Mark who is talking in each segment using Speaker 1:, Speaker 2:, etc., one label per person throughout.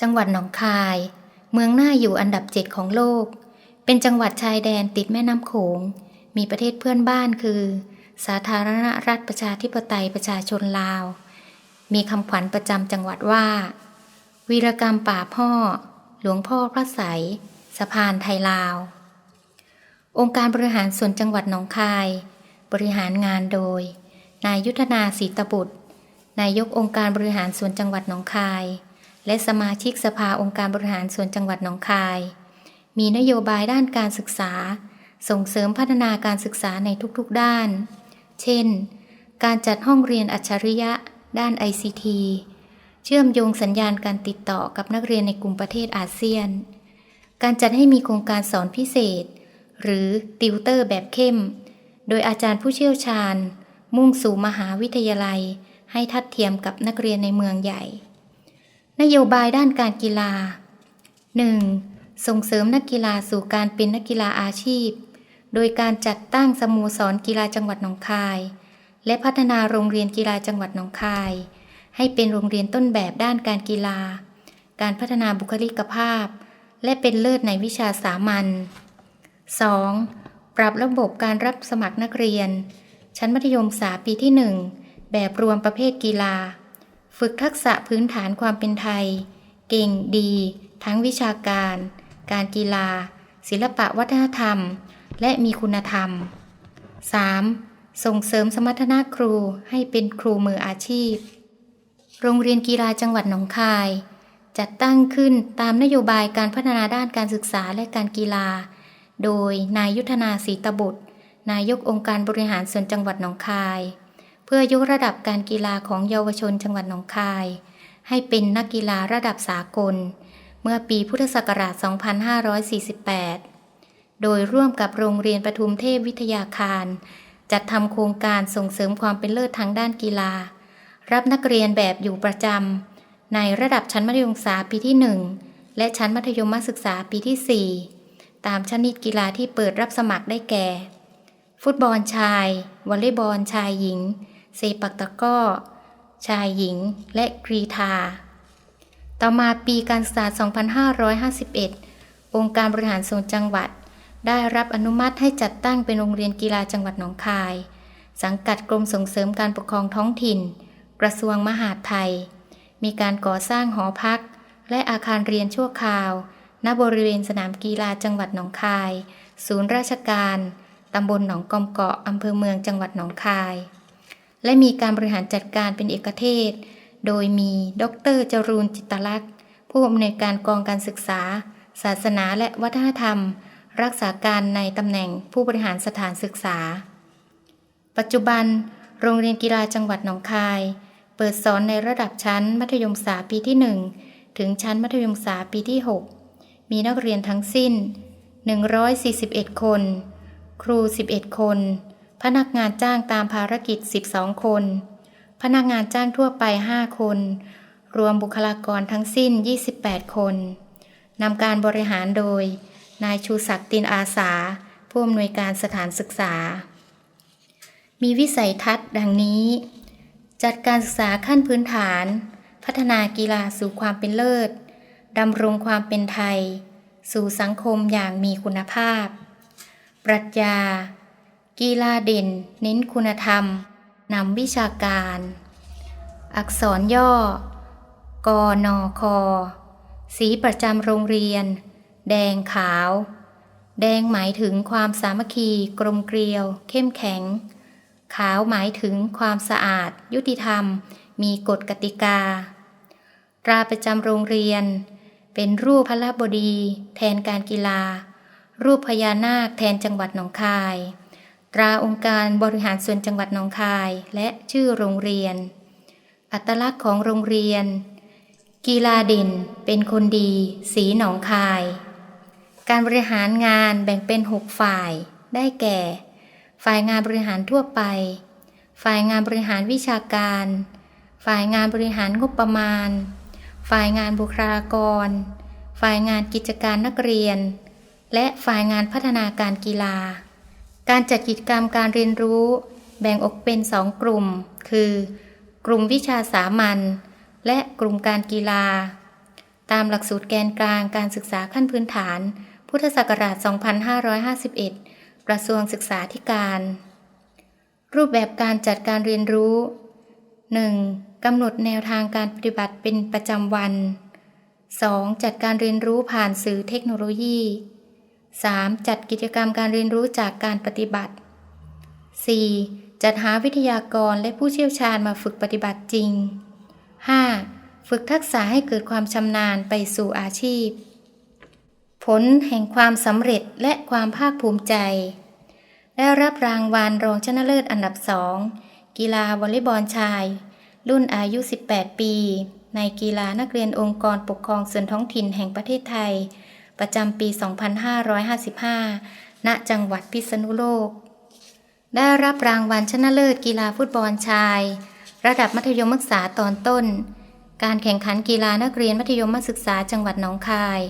Speaker 1: จังหวัดหนองคาย เมืองหน่าอยู่อันดับเจ็ดของโลก เป็นจังหวัดชายแดนติดแม่น้ำโขง มีประเทศเพื่อนบ้านคือ สาธารณรัฐประชาธิปไตยประชาชนลาว มีคำขวัญประจำจังหวัดว่า วีรกรรมป่าพ่อ หลวงพ่อพระใสยสะพานไทยลาว องค์การบริหารส่วนจังหวัดหนองคาย บริหารงานโดย นายยุทธนาศรีตบุตร นายกองค์การบริหารส่วนจังหวัดหนองคาย และสมาชิกสภาองค์การบริหารส่วนจังหวัดหนองคาย มีนโยบายด้านการศึกษา ส่งเสริมพัฒนาการศึกษาในทุกๆด้าน เช่น การจัดห้องเรียนอัจฉริยะ ด้าน ICT เชื่อมโยงสัญญาณการติดต่อกับนักเรียนในกลุ่มประเทศอาเซียน การจัดให้มีโครงการสอนพิเศษ หรือติวเตอร์แบบเข้ม โดยอาจารย์ผู้เชี่ยวชาญ มุ่งสู่มหาวิทยาลัย ให้ทัดเทียมกับนักเรียนในเมืองใหญ่ นโยบายด้านการกีฬา 1. ส่งเสริมนักกีฬาสู่การเป็นนักกีฬาอาชีพ โดยการจัดตั้งสโมสรกีฬาจังหวัดหนองคาย และพัฒนาโรงเรียนกีฬาจังหวัดหนองคาย ให้เป็นโรงเรียนต้นแบบด้านการกีฬา การพัฒนาบุคลิกภาพ และเป็นเลิศในวิชาสามัญ 2. ปรับระบบการรับสมัครนักเรียน ชั้นมัธยมศึกษาปีที่ 1 แบบรวมประเภทกีฬา ฝึกทักษะพื้นฐานความเป็นไทย เก่งดี ทั้งวิชาการ การกีฬา ศิลปะวัฒนธรรม และมีคุณธรรม 3. ส่งเสริมสมรรถนะครูให้เป็นครูมืออาชีพ โรงเรียนกีฬาจังหวัดหนองคาย จัดตั้งขึ้นตามนโยบายการพัฒนาด้านการศึกษาและการกีฬา โดยนายยุทธนาศรีตบุตร นายกองค์การบริหารส่วนจังหวัดหนองคาย เพื่อยกระดับการกีฬาของเยาวชนจังหวัดหนองคาย ให้เป็นนักกีฬาระดับสากล เมื่อปีพุทธศักราช 2548 โดยร่วมกับโรงเรียนปทุมเทพวิทยาคาร จัดทำโครงการส่งเสริมความเป็นเลิศทางด้านกีฬา รับนักเรียนแบบอยู่ประจำในระดับชั้นมัธยมศึกษาปีที่ 1 และชั้นมัธยมศึกษาปีที่ 4 ตามชนิดกีฬาที่เปิดรับสมัครได้แก่ ฟุตบอลชาย วอลเลย์บอลชายหญิง เซปักตะก้อ ชายหญิง และกรีธา ต่อมาปีการศึกษา 2551 องค์การบริหารส่วนจังหวัด ได้รับอนุมัติให้จัดตั้งเป็นโรงเรียนกีฬาจังหวัดหนองคาย สังกัดกรมส่งเสริมการปกครองท้องถิ่น กระทรวงมหาดไทย มีการก่อสร้างหอพัก และอาคารเรียนชั่วคราว ณ บริเวณสนามกีฬาจังหวัดหนองคาย ศูนย์ราชการตำบลหนองกอมเกาะอำเภอเมืองจังหวัดหนองคาย และมีการบริหารจัดการเป็นเอกเทศ โดยมีดรจรูนจิตลักษณ์ ผู้อำนวยการกองการศึกษา ศาสนาและวัฒนธรรม รักษาการในตำแหน่งผู้บริหารสถานศึกษา ปัจจุบัน โรงเรียนกีฬาจังหวัดหนองคาย เปิดสอนในระดับชั้นมัธยมศึกษาปีที่ 1 ถึงชั้นมัธยมศึกษาปีที่ 6 มีนักเรียนทั้งสิ้น 141 คน ครู 11 คน พนักงานจ้างตามภารกิจ 12 คน พนักงานจ้างทั่วไป 5 คน รวมบุคลากรทั้งสิ้น 28 คน นำการบริหารโดย นายชูศักดิ์ตินอาสา ผู้อำนวยการสถานศึกษา มีวิสัยทัศน์ดังนี้ จัดการศึกษาขั้นพื้นฐาน พัฒนากีฬาสู่ความเป็นเลิศดำรงความเป็นไทย สู่สังคมอย่างมีคุณภาพ ปรัชญา กีฬาเด่น เน้นคุณธรรม นำวิชาการ อักษรย่อ กนค สีประจำโรงเรียน แดงขาว แดงหมายถึงความสามัคคีกลมเกลียว เข้มแข็ง ขาวหมายถึงความสะอาด ยุติธรรม มีกฎกติกา ตราประจำโรงเรียน เป็นรูปพระบดี แทนการกีฬา รูปพญานาคแทนจังหวัดหนองคาย ตราองค์การบริหารส่วนจังหวัดหนองคาย และชื่อโรงเรียน อัตลักษณ์ของโรงเรียน กีฬาเด่น เป็นคนดี สีหนองคาย การบริหารงานแบ่งเป็น 6 ฝ่าย ได้แก่ ฝ่ายงานบริหารทั่วไป ฝ่ายงานบริหารวิชาการ ฝ่ายงานบริหารงบประมาณ ฝ่ายงานบุคลากร ฝ่ายงานกิจการนักเรียน และฝ่ายงานพัฒนาการกีฬา การจัดกิจกรรมการเรียนรู้ แบ่งออกเป็นสองกลุ่ม คือ กลุ่มวิชาสามัญและกลุ่มการกีฬา ตามหลักสูตรแกนกลางการศึกษาขั้นพื้นฐาน พุทธศักราช 2551 กระทรวงศึกษาธิการ รูปแบบการจัดการเรียนรู้ 1. กำหนดแนวทางการปฏิบัติเป็นประจำวัน 2. จัดการเรียนรู้ผ่านสื่อเทคโนโลยี 3. จัดกิจกรรมการเรียนรู้จากการปฏิบัติ 4. จัดหาวิทยากรและผู้เชี่ยวชาญมาฝึกปฏิบัติจริง 5. ฝึกทักษะให้เกิดความชำนาญไปสู่อาชีพ ผลแห่งความสำเร็จและความภาคภูมิใจ ได้รับรางวัลรองชนะเลิศอันดับสองกีฬาวอลเลย์บอลชาย รุ่นอายุ 18 ปี ในกีฬานักเรียนองค์กรปกครองส่วนท้องถิ่นแห่งประเทศไทย ประจำปี 2555 ณ จังหวัดพิษณุโลก ได้รับรางวัลชนะเลิศกีฬาฟุตบอลชาย ระดับมัธยมศึกษาตอนต้น การแข่งขันกีฬานักเรียนมัธยมศึกษาจังหวัดหนองคาย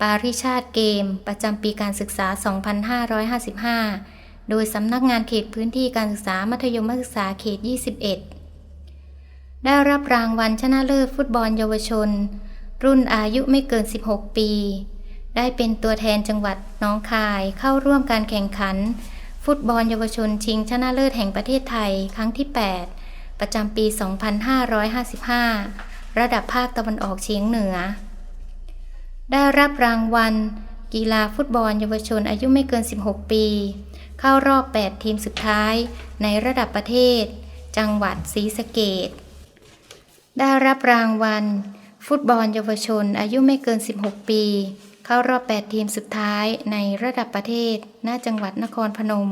Speaker 1: ปาริชาติเกม ประจำปีการศึกษา 2555 โดยสำนักงานเขตพื้นที่การศึกษามัธยมศึกษาเขต 21ได้รับรางวัลชนะเลิศฟุตบอลเยาวชน รุ่นอายุไม่เกิน 16 ปี ได้เป็นตัวแทนจังหวัดน้องคายเข้าร่วมการแข่งขัน ฟุตบอลเยาวชนชิงชนะเลิศแห่งประเทศไทยครั้งที่ 8 ประจำปี 2555 ระดับภาคตะวันออกเฉียงเหนือ ได้รับรางวัล กีฬาฟุตบอลเยาวชนอายุไม่เกิน 16 ปี เข้ารอบ 8 ทีมสุดท้ายในระดับประเทศ จังหวัดศรีสะเกดได้รับรางวัล ฟุตบอลเยาวชนอายุไม่เกิน 16 ปี เข้ารอบ 8 ทีมสุดท้ายในระดับประเทศ ณ จังหวัดนครพนม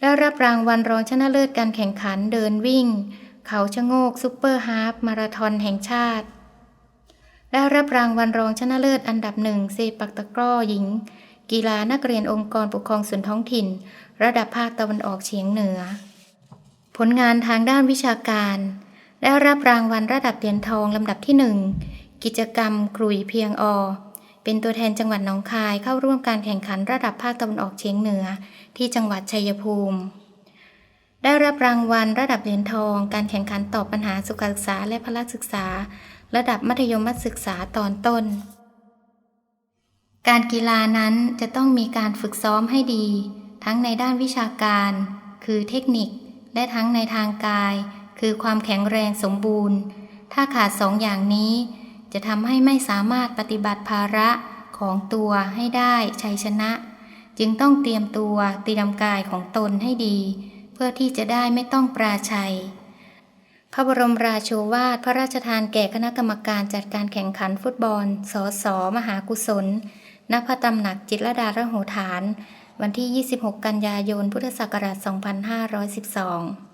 Speaker 1: ได้รับรางวัลรองชนะเลิศการแข่งขันเดินวิ่ง เขาชะโงกซุปเปอร์ฮาฟมาราธอนแห่งชาติ ได้รับรางวัลรองชนะเลิศอันดับหนึ่งเซปักตะกร้อหญิง กีฬานักเรียนองค์กรปกครองส่วนท้องถิ่น ระดับภาคตะวันออกเฉียงเหนือ ผลงานทางด้านวิชาการ ได้รับรางวัลระดับเหรียญทองลำดับที่หนึ่ง กิจกรรมกรุยเพียงอ เป็นตัวแทนจังหวัดหนองคายเข้าร่วมการแข่งขันระดับภาคตะวันออกเฉียงเหนือ ที่จังหวัดชัยภูมิ ได้รับรางวัลระดับเหรียญทอง การแข่งขันตอบปัญหาสุขศึกษาและพละศึกษา ระดับมัธยมศึกษาตอนต้น การกีฬานั้นจะต้องมีการฝึกซ้อมให้ดี ทั้งในด้านวิชาการ คือเทคนิค และทั้งในทางกาย คือความแข็งแรงสมบูรณ์ ถ้าขาดสองอย่างนี้ จะทำให้ไม่สามารถปฏิบัติภาระของตัวให้ได้ชัยชนะ จึงต้องเตรียมตัวเตรียมกายของตนให้ดี เพื่อที่จะได้ไม่ต้องปราชัย พระบรมราโชวาทพระราชทานแก่คณะกรรมการจัดการแข่งขันฟุตบอล สส มหากุศล ณ พระตำหนักจิตรดาระโหฐาน วันที่ 26 กันยายน พุทธศักราช 2512